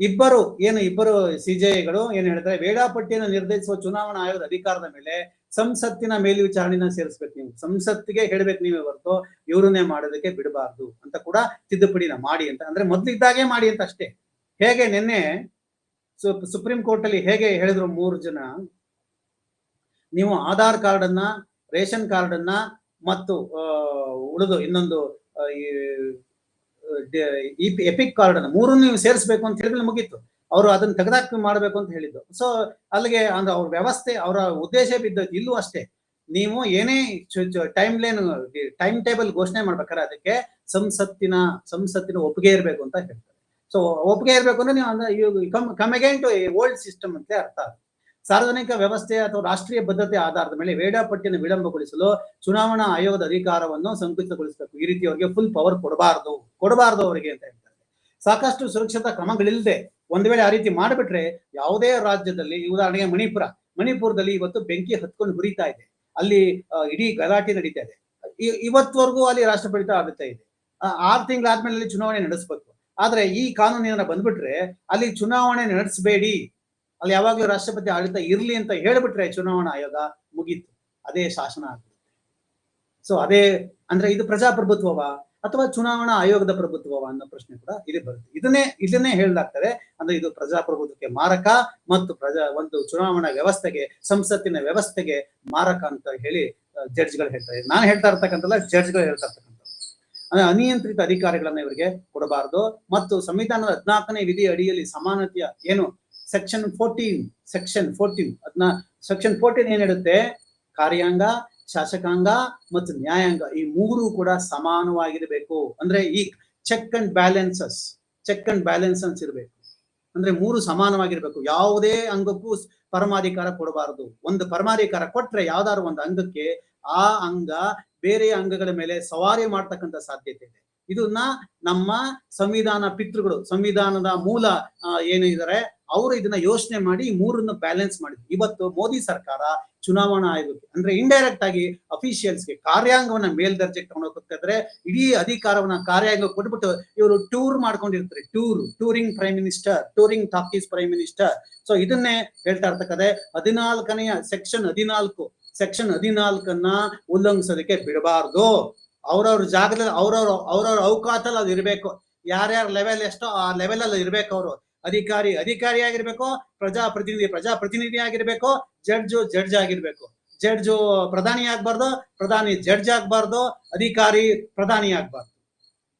ಇಬ್ಬರು, ಏನು ಇಬ್ಬರು ಸಿಜೆಗಳು ಏನ್ ಹೇಳ್ತಾರೆ, ವೇಳಾಪಟ್ಟಿಯನ್ನು ನಿರ್ಧರಿಸುವ ಚುನಾವಣಾ ಆಯೋಗದ ಅಧಿಕಾರದ ಮೇಲೆ ಸಂಸತ್ತಿನ ಮೇಲ್ವಿಚಾರಣೆನ ಸೇರಿಸ್ಬೇಕು ನೀವು. ಸಂಸತ್ತಿಗೆ ಹೇಳ್ಬೇಕು ನೀವೇ ಹೊರತು, ಇವರನ್ನೇ ಮಾಡೋದಕ್ಕೆ ಬಿಡಬಾರ್ದು ಅಂತ ಕೂಡ ತಿದ್ದುಪಡಿನ ಮಾಡಿ ಅಂತ. ಅಂದ್ರೆ ಮೊದ್ಲಿದ್ದಾಗೆ ಮಾಡಿ ಅಂತ ಅಷ್ಟೇ. ಹೇಗೆ ನಿನ್ನೆ ಸು- ಸುಪ್ರೀಂ ಕೋರ್ಟ್ ಅಲ್ಲಿ ಹೇಗೆ ಹೇಳಿದ್ರು ಮೂರು ಜನ, ನೀವು ಆಧಾರ್ ಕಾರ್ಡ್ ಅನ್ನ ರೇಷನ್ ಕಾರ್ಡ್ ಅನ್ನ ಮತ್ತು ಉಳಿದು ಇನ್ನೊಂದು ಈ ಎಪಿಕ್ ಕಾರ್ಡ್ ಅನ್ನು ಮೂರನ್ನು ನೀವು ಸೇರಿಸಬೇಕು ಅಂತ ಹೇಳಿದ್ರೆ ಮುಗೀತು. ಅವರು ಅದನ್ನು ತೆಗೆದಾಕಿ ಮಾಡಬೇಕು ಅಂತ ಹೇಳಿದ್ದು. ಸೊ ಅಲ್ಲಿಗೆ ಅಂದ್ರೆ ಅವ್ರ ವ್ಯವಸ್ಥೆ, ಅವರ ಉದ್ದೇಶ ಬಿದ್ದದ್ದು ಇಲ್ಲೂ ಅಷ್ಟೇ. ನೀವು ಏನೇ ಟೈಮ್ ಲೈನ್ ಟೈಮ್ ಟೇಬಲ್ ಘೋಷಣೆ ಮಾಡ್ಬೇಕಾದ್ರೆ ಅದಕ್ಕೆ ಸಂಸತ್ತಿನ ಸಂಸತ್ತಿನ ಒಪ್ಪಿಗೆ ಇರಬೇಕು ಅಂತ ಹೇಳ್ತಾರೆ. ಸೊ ಒಪ್ಪಿಗೆ ಇರಬೇಕು ಅಂದ್ರೆ ನೀವು ಅಂದ್ರೆ come come again to old system ಅಂತ ಅರ್ಥ ಸಾರ್ವಜನಿಕ ವ್ಯವಸ್ಥೆ ಅಥವಾ ರಾಷ್ಟ್ರೀಯ ಬದ್ಧತೆ ಆಧಾರದ ಮೇಲೆ ವೇಳಾಪಟ್ಟಿಯನ್ನು ವಿಳಂಬಗೊಳಿಸಲು ಚುನಾವಣಾ ಆಯೋಗದ ಅಧಿಕಾರವನ್ನು ಸಂಕುಚಿತಗೊಳಿಸಬೇಕು. ಈ ರೀತಿ ಅವರಿಗೆ ಫುಲ್ ಪವರ್ ಕೊಡಬಾರದು. ಕೊಡಬಾರದು ಅವರಿಗೆ ಅಂತ ಹೇಳ್ತಾರೆ. ಸಾಕಷ್ಟು ಸುರಕ್ಷತಾ ಕ್ರಮಗಳಿಲ್ಲದೆ ಒಂದ್ ವೇಳೆ ಆ ರೀತಿ ಮಾಡಿಬಿಟ್ರೆ ಯಾವುದೇ ರಾಜ್ಯದಲ್ಲಿ ಉದಾಹರಣೆಗೆ ಮಣಿಪುರ, ಮಣಿಪುರದಲ್ಲಿ ಇವತ್ತು ಬೆಂಕಿ ಹತ್ಕೊಂಡು ಹುರಿತಾ ಇದೆ. ಅಲ್ಲಿ ಇಡೀ ಗಲಾಟೆ ನಡೀತಾ ಇದೆ. ಇವತ್ವರೆಗೂ ಅಲ್ಲಿ ರಾಷ್ಟ್ರಪತಿ ಆಗುತ್ತಾ ಇದೆ. ಆರು ತಿಂಗಳಾದ್ಮೇಲೆ ಚುನಾವಣೆ ನಡೆಸಬೇಕು. ಆದ್ರೆ ಈ ಕಾನೂನು ಏನಾರ ಬಂದ್ಬಿಟ್ರೆ ಅಲ್ಲಿ ಚುನಾವಣೆ ನಡೆಸಬೇಡಿ. ಅಲ್ಲಿ ಯಾವಾಗ್ಲೂ ರಾಷ್ಟ್ರಪತಿ ಆಡಳಿತ ಇರ್ಲಿ ಅಂತ ಹೇಳ್ಬಿಟ್ರೆ ಚುನಾವಣಾ ಆಯೋಗ ಮುಗೀತು. ಅದೇ ಶಾಸನ ಆಗ್ಬಿಡುತ್ತೆ. ಸೊ ಅದೇ ಅಂದ್ರೆ ಇದು ಪ್ರಜಾಪ್ರಭುತ್ವವ ಅಥವಾ ಚುನಾವಣಾ ಆಯೋಗದ ಪ್ರಭುತ್ವವ ಅನ್ನೋ ಪ್ರಶ್ನೆ ಕೂಡ ಇಲ್ಲಿ ಬರುತ್ತೆ. ಇದನ್ನೇ ಇದನ್ನೇ ಹೇಳಲಾಗ್ತದೆ ಅಂದ್ರೆ ಇದು ಪ್ರಜಾಪ್ರಭುತ್ವಕ್ಕೆ ಮಾರಕ ಮತ್ತು ಪ್ರಜಾ, ಒಂದು ಚುನಾವಣಾ ವ್ಯವಸ್ಥೆಗೆ, ಸಂಸತ್ತಿನ ವ್ಯವಸ್ಥೆಗೆ ಮಾರಕ ಅಂತ ಹೇಳಿ ಜಡ್ಜ್ಗಳು ಹೇಳ್ತಾರೆ ನಾನು ಹೇಳ್ತಾ ಇರ್ತಕ್ಕಂಥಲ್ಲ ಜಡ್ಜ್ಗಳು ಹೇಳ್ತಾ ಇರ್ತಕ್ಕಂಥ ಅಂದ್ರೆ ಅನಿಯಂತ್ರಿತ ಅಧಿಕಾರಿಗಳನ್ನ ಇವರಿಗೆ ಕೊಡಬಾರದು ಮತ್ತು ಸಂವಿಧಾನದ ಹದಿನಾಲ್ಕನೇ ವಿಧಿ ಅಡಿಯಲ್ಲಿ ಸಮಾನತೆಯ ಏನು ಸೆಕ್ಷನ್ ಫೋರ್ಟೀನ್ ಸೆಕ್ಷನ್ ಫೋರ್ಟೀನ್ ಅದನ್ನ ಸೆಕ್ಷನ್ ಫೋರ್ಟೀನ್ ಏನ್ ಇರುತ್ತೆ ಕಾರ್ಯಾಂಗ, ಶಾಸಕಾಂಗ ಮತ್ತು ನ್ಯಾಯಾಂಗ ಈ ಮೂರು ಕೂಡ ಸಮಾನವಾಗಿರಬೇಕು. ಅಂದ್ರೆ ಈ check and balances check and balances ಇರಬೇಕು. ಅಂದ್ರೆ ಮೂರು ಸಮಾನವಾಗಿರ್ಬೇಕು. ಯಾವುದೇ ಅಂಗಕ್ಕೂ ಪರಮಾಧಿಕಾರ ಕೊಡಬಾರದು. ಒಂದು ಪರಮಾಧಿಕಾರ ಕೊಟ್ರೆ ಯಾವ್ದಾದ್ರು ಒಂದು ಅಂಗಕ್ಕೆ ಆ ಅಂಗ ಬೇರೆ ಅಂಗಗಳ ಮೇಲೆ ಸವಾರಿ ಮಾಡ್ತಕ್ಕಂಥ ಸಾಧ್ಯತೆ ಇದೆ. ಇದನ್ನ ನಮ್ಮ ಸಂವಿಧಾನ ಪಿತೃಗಳು, ಸಂವಿಧಾನದ ಮೂಲ ಏನು ಅವರು ಇದನ್ನ ಯೋಚನೆ ಮಾಡಿ ಮೂರನ್ನು ಬ್ಯಾಲೆನ್ಸ್ ಮಾಡಿದ್ರು. ಇವತ್ತು ಮೋದಿ ಸರ್ಕಾರ ಚುನಾವಣಾ ಆಯೋಗಕ್ಕೆ, ಅಂದ್ರೆ ಇಂಡೈರೆಕ್ಟ್ ಆಗಿ ಅಫಿಷಿಯಲ್ಸ್ಗೆ ಕಾರ್ಯಾಂಗವನ್ನ ಮೇಲ್ದರ್ಜೆಗೆ ತಗೊಂಡೋಗ್ಬೇಕಾದ್ರೆ ಇಡೀ ಅಧಿಕಾರವನ್ನ ಕಾರ್ಯಾಂಗ ಕೊಟ್ಬಿಟ್ಟು ಇವರು ಟೂರ್ ಮಾಡ್ಕೊಂಡಿರ್ತಾರೆ. Tour touring prime minister touring talkies prime minister so ಇದನ್ನೇ ಹೇಳ್ತಾ ಇರ್ತಕ್ಕಂಥ ಹದಿನಾಲ್ಕನೆಯ ಸೆಕ್ಷನ್ ಹದಿನಾಲ್ಕು ಸೆಕ್ಷನ್ ಹದಿನಾಲ್ಕನ್ನ ಉಲ್ಲಂಘಿಸೋದಕ್ಕೆ ಬಿಡಬಾರ್ದು. ಅವ್ರವ್ರ ಜಾಗದಲ್ಲಿ ಅವ್ರವ್ರ ಅವ್ರವ್ರ ಅವಕಾಶದಲ್ಲಿ ಅದು ಇರಬೇಕು. ಯಾರ್ಯಾರ ಲೆವೆಲ್ ಎಷ್ಟೋ ಆ ಲೆವೆಲ್ ಅಲ್ಲಿ ಇರ್ಬೇಕು ಅವರು. ಅಧಿಕಾರಿ ಅಧಿಕಾರಿ ಆಗಿರ್ಬೇಕು ಪ್ರಜಾಪ್ರತಿನಿಧಿ ಪ್ರಜಾಪ್ರತಿನಿಧಿ ಆಗಿರ್ಬೇಕು ಜಡ್ಜು ಜಡ್ಜ್ ಆಗಿರ್ಬೇಕು. ಜಡ್ಜು ಪ್ರಧಾನಿ ಆಗ್ಬಾರ್ದು, ಪ್ರಧಾನಿ ಜಡ್ಜ್ ಆಗ್ಬಾರ್ದು, ಅಧಿಕಾರಿ ಪ್ರಧಾನಿ ಆಗ್ಬಾರ್ದು.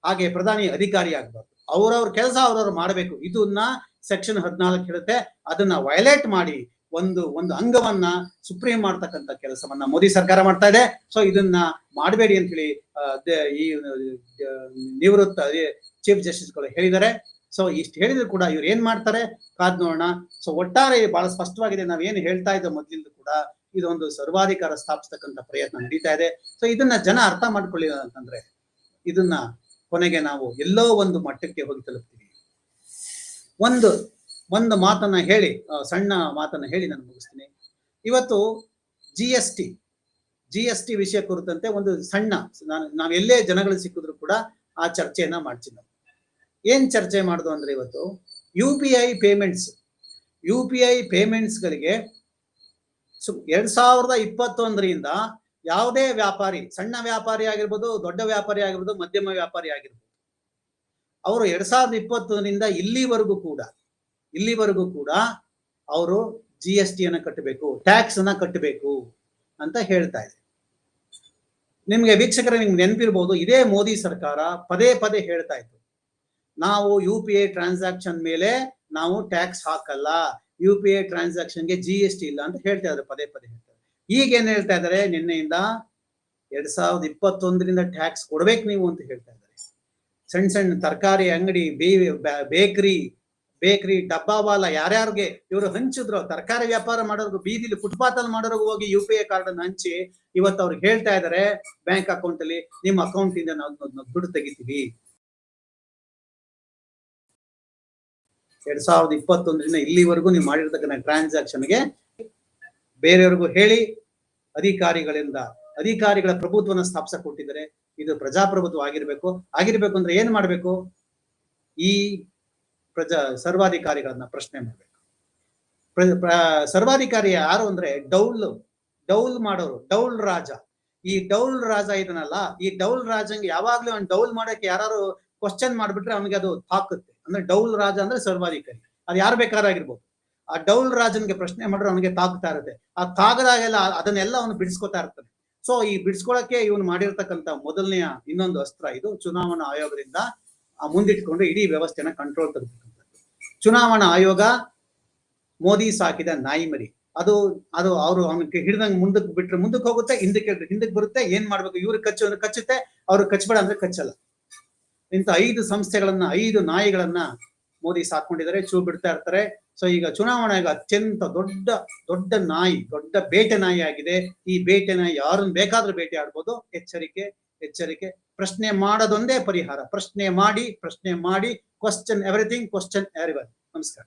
ಹಾಗೆ ಪ್ರಧಾನಿ, ಅಧಿಕಾರಿ ಆಗ್ಬಾರ್ದು. ಅವ್ರವ್ರ ಕೆಲಸ ಅವ್ರವ್ರು ಮಾಡಬೇಕು. ಇದನ್ನ ಸೆಕ್ಷನ್ ಹದಿನಾಲ್ಕು ಹೇಳುತ್ತೆ. ಅದನ್ನ ವಯಲೇಟ್ ಮಾಡಿ ಒಂದು ಒಂದು ಅಂಗವನ್ನ ಸುಪ್ರೀಂ ಮಾಡ್ತಕ್ಕಂಥ ಕೆಲಸವನ್ನ ಮೋದಿ ಸರ್ಕಾರ ಮಾಡ್ತಾ ಇದೆ. ಸೊ ಇದನ್ನ ಮಾಡಬೇಡಿ ಅಂತ ಹೇಳಿ ಈ ನಿವೃತ್ತ ಚೀಫ್ ಜಸ್ಟಿಸ್ಗಳು ಹೇಳಿದ್ದಾರೆ. ಸೊ ಇಷ್ಟು ಹೇಳಿದ್ರು ಕೂಡ ಇವ್ರು ಏನ್ ಮಾಡ್ತಾರೆ ಕಾದ್ ನೋಡೋಣ. ಸೊ ಒಟ್ಟಾರೆ ಬಹಳ ಸ್ಪಷ್ಟವಾಗಿದೆ. ನಾವ್ ಏನು ಹೇಳ್ತಾ ಇದ್ದ ಮೊದಲಿಂದ ಕೂಡ ಇದೊಂದು ಸರ್ವಾಧಿಕಾರ ಸ್ಥಾಪಿಸ್ತಕ್ಕಂಥ ಪ್ರಯತ್ನ ನಡೀತಾ ಇದೆ. ಸೊ ಇದನ್ನ ಜನ ಅರ್ಥ ಮಾಡ್ಕೊಳ್ಳಿ ಅಂತಂದ್ರೆ ಇದನ್ನ ಕೊನೆಗೆ ನಾವು ಎಲ್ಲೋ ಒಂದು ಮಟ್ಟಕ್ಕೆ ಹೋಗಿ ತಲುಪ್ತೀವಿ. ಒಂದು ಒಂದು ಮಾತನ್ನ ಹೇಳಿ ಸಣ್ಣ ಮಾತನ್ನ ಹೇಳಿ ನಾನು ಮುಗಿಸ್ತೀನಿ. ಇವತ್ತು G S T G S T ವಿಷಯ ಕುರಿತಂತೆ ಒಂದು ಸಣ್ಣ ನಾವ್ ಎಲ್ಲೇ ಜನಗಳು ಸಿಕ್ಕಿದ್ರು ಕೂಡ ಆ ಚರ್ಚೆಯನ್ನ ಮಾಡ್ತೀನಿ ಏನ್ ಚರ್ಚೆ ಮಾಡುದು ಅಂದ್ರೆ ಇವತ್ತು U P I payments U P I payments ಗಳಿಗೆ ಸು- ಎರಡ್ ಸಾವಿರದ ಇಪ್ಪತ್ತೊಂದರಿಂದ ಯಾವುದೇ ವ್ಯಾಪಾರಿ, ಸಣ್ಣ ವ್ಯಾಪಾರಿ ಆಗಿರ್ಬೋದು, ದೊಡ್ಡ ವ್ಯಾಪಾರಿ ಆಗಿರ್ಬೋದು, ಮಧ್ಯಮ ವ್ಯಾಪಾರಿ ಆಗಿರ್ಬೋದು, ಅವರು ಎರಡ್ ಸಾವಿರದ ಇಪ್ಪತ್ತೊಂದರಿಂದ ಇಲ್ಲಿವರೆಗೂ ಕೂಡ ಇಲ್ಲಿವರೆಗೂ ಕೂಡ ಅವರು ಜಿ ಎಸ್ ಟಿ ಅನ್ನ ಕಟ್ಟಬೇಕು ಟ್ಯಾಕ್ಸ್ ಅನ್ನ ಕಟ್ಟಬೇಕು ಅಂತ ಹೇಳ್ತಾ ಇದೆ. ನಿಮ್ಗೆ ವೀಕ್ಷಕರ, ನಿಮ್ಗೆ ನೆನಪಿರ್ಬೋದು, ಇದೇ ಮೋದಿ ಸರ್ಕಾರ ಪದೇ ಪದೇ ಹೇಳ್ತಾ ಇತ್ತು. ನಾವು ಯು ಪಿ ಐ ಟ್ರಾನ್ಸಾಕ್ಷನ್ ಮೇಲೆ ನಾವು ಟ್ಯಾಕ್ಸ್ ಹಾಕಲ್ಲ ಯು ಪಿ ಐ ಟ್ರಾನ್ಸಾಕ್ಷನ್ಗೆ ಜಿ ಎಸ್ ಟಿ ಇಲ್ಲ ಅಂತ ಹೇಳ್ತಾ ಇದ್ರು, ಪದೇ ಪದೇ ಹೇಳ್ತಾರೆ ಈಗ ಏನ್ ಹೇಳ್ತಾ ಇದ್ದಾರೆ, ನಿನ್ನೆಯಿಂದ ಎರಡ್ ಸಾವಿರದ ಇಪ್ಪತ್ತೊಂದರಿಂದ ಟ್ಯಾಕ್ಸ್ ಕೊಡ್ಬೇಕು ನೀವು ಅಂತ ಹೇಳ್ತಾ ಇದ್ದಾರೆ. ಸಣ್ಣ ಸಣ್ಣ ತರಕಾರಿ ಅಂಗಡಿ ಬೇಕರಿ ಬೇಕರಿ, ಡಬ್ಬಾವಾಲ ಯಾರ್ಯಾರಿಗೆ ಇವರು ಹಂಚಿದ್ರು, ತರಕಾರಿ ವ್ಯಾಪಾರ ಮಾಡೋರ್ಗು, ಬೀದಿಲಿ ಫುಟ್ಪಾತ್ ಅಲ್ಲಿ ಮಾಡೋರ್ಗು ಹೋಗಿ ಯು ಪಿ ಐ ಕಾರ್ಡ್ ಅನ್ನು ಹಂಚಿ ಇವತ್ತು ಅವ್ರಿಗೆ ಹೇಳ್ತಾ ಇದಾರೆ, ಬ್ಯಾಂಕ್ ಅಕೌಂಟ್ ಅಲ್ಲಿ ನಿಮ್ಮ ಅಕೌಂಟ್ ಇಂದ ನಾವು ದುಡ್ಡು ತೆಗಿತೀವಿ. ಎರಡ್ ಸಾವಿರದ ಇಪ್ಪತ್ತೊಂದರಿಂದ ಇಲ್ಲಿವರೆಗೂ ನೀವು ಮಾಡಿರ್ತಕ್ಕಂಥ ಟ್ರಾನ್ಸಾಕ್ಷನ್ಗೆ ಬೇರೆಯವ್ರಿಗೂ ಹೇಳಿ, ಅಧಿಕಾರಿಗಳಿಂದ, ಅಧಿಕಾರಿಗಳ ಪ್ರಭುತ್ವನ ಸ್ಥಾಪಿಸಕ್ ಕೊಟ್ಟಿದ್ದಾರೆ. ಇದು ಪ್ರಜಾಪ್ರಭುತ್ವ ಆಗಿರ್ಬೇಕು. ಆಗಿರ್ಬೇಕು ಅಂದ್ರೆ ಏನ್ ಮಾಡ್ಬೇಕು? ಈ ಪ್ರಜಾ ಸರ್ವಾಧಿಕಾರಿಗಳನ್ನ ಪ್ರಶ್ನೆ ಮಾಡ್ಬೇಕು. ಸರ್ವಾಧಿಕಾರಿ ಯಾರು ಅಂದ್ರೆ ಡೌಲ್ ಡೌಲ್ ಮಾಡೋರು, ಡೌಲ್ ರಾಜ. ಈ ಡೌಲ್ ರಾಜ ಇದನ್ನಲ್ಲ, ಈ ಡೌಲ್ ರಾಜಂಗೆ ಯಾವಾಗ್ಲೂ ಅವ್ನು ಡೌಲ್ ಮಾಡೋಕೆ ಯಾರು ಕ್ವಶನ್ ಮಾಡ್ಬಿಟ್ರೆ ಅವನಿಗೆ ಅದು ತಾಕುತ್ತೆ. ಅಂದ್ರೆ ಡೌಲ್ ರಾಜ ಅಂದ್ರೆ ಸರ್ವಾಧಿಕಾರಿ. ಅದು ಯಾರು ಬೇಕಾರಾಗಿರ್ಬೋದು ಆ ಡೌಲ್ ರಾಜನ್ಗೆ ಪ್ರಶ್ನೆ ಮಾಡಿದ್ರೆ ಅವನಿಗೆ ತಾಕ್ತಾ ಇರುತ್ತೆ. ಆ ತಾಗದಾಗೆಲ್ಲ ಅದನ್ನೆಲ್ಲ ಅವನು ಬಿಡಿಸ್ಕೊತಾ ಇರ್ತಾನೆ. ಸೊ ಈ ಬಿಡಿಸ್ಕೊಳಕ್ಕೆ ಇವನು ಮಾಡಿರ್ತಕ್ಕಂಥ ಮೊದಲನೆಯ ಇನ್ನೊಂದು ಅಸ್ತ್ರ ಇದು ಚುನಾವಣಾ ಆಯೋಗದಿಂದ ಮುಂದಿಟ್ಕೊಂಡು ಇಡೀ ವ್ಯವಸ್ಥೆನ ಕಂಟ್ರೋಲ್ ತೆಗೆದುಕೊಂಡದ್ದು ಚುನಾವಣಾ ಆಯೋಗ ಮೋದಿ ಸಾಕಿದ ನಾಯಿ ಮರಿ. ಅದು ಅದು ಅವರು ಅವನಿಗೆ ಹಿಡಿದಂಗೆ ಮುಂದಕ್ಕೆ ಬಿಟ್ರೆ ಮುಂದಕ್ಕೆ ಹೋಗುತ್ತೆ ಹಿಂದಕ್ಕೆ ಹಿಂದಕ್ಕೆ ಬರುತ್ತೆ, ಏನ್ ಮಾಡ್ಬೇಕು? ಇವ್ರಿಗೆ ಕಚ್ಚು ಅಂದ್ರೆ ಕಚ್ಚುತ್ತೆ, ಅವ್ರು ಕಚ್ಚಬೇಡ ಅಂದ್ರೆ ಕಚ್ಚಲ್ಲ. ಇಂಥ ಐದು ಸಂಸ್ಥೆಗಳನ್ನ, ಐದು ನಾಯಿಗಳನ್ನ ಮೋದಿ ಸಾಕೊಂಡಿದ್ದಾರೆ, ಚೂ ಬಿಡ್ತಾ ಇರ್ತಾರೆ. ಸೊ ಈಗ ಚುನಾವಣೆ ಅತ್ಯಂತ ದೊಡ್ಡ ದೊಡ್ಡ ನಾಯಿ, ದೊಡ್ಡ ಬೇಟೆ ನಾಯಿ ಆಗಿದೆ. ಈ ಬೇಟೆ ನಾಯಿ ಯಾರನ್ನ ಬೇಕಾದ್ರೂ ಬೇಟೆ ಆಡ್ಬೋದು. ಎಚ್ಚರಿಕೆ ಎಚ್ಚರಿಕೆ. ಪ್ರಶ್ನೆ ಮಾಡೋದೊಂದೇ ಪರಿಹಾರ. ಪ್ರಶ್ನೆ ಮಾಡಿ ಪ್ರಶ್ನೆ ಮಾಡಿ ಕ್ವಶನ್ ಎವ್ರಿಥಿಂಗ್ ಕ್ವಶನ್ ಎವ್ರಿವನ್ ನಮಸ್ಕಾರ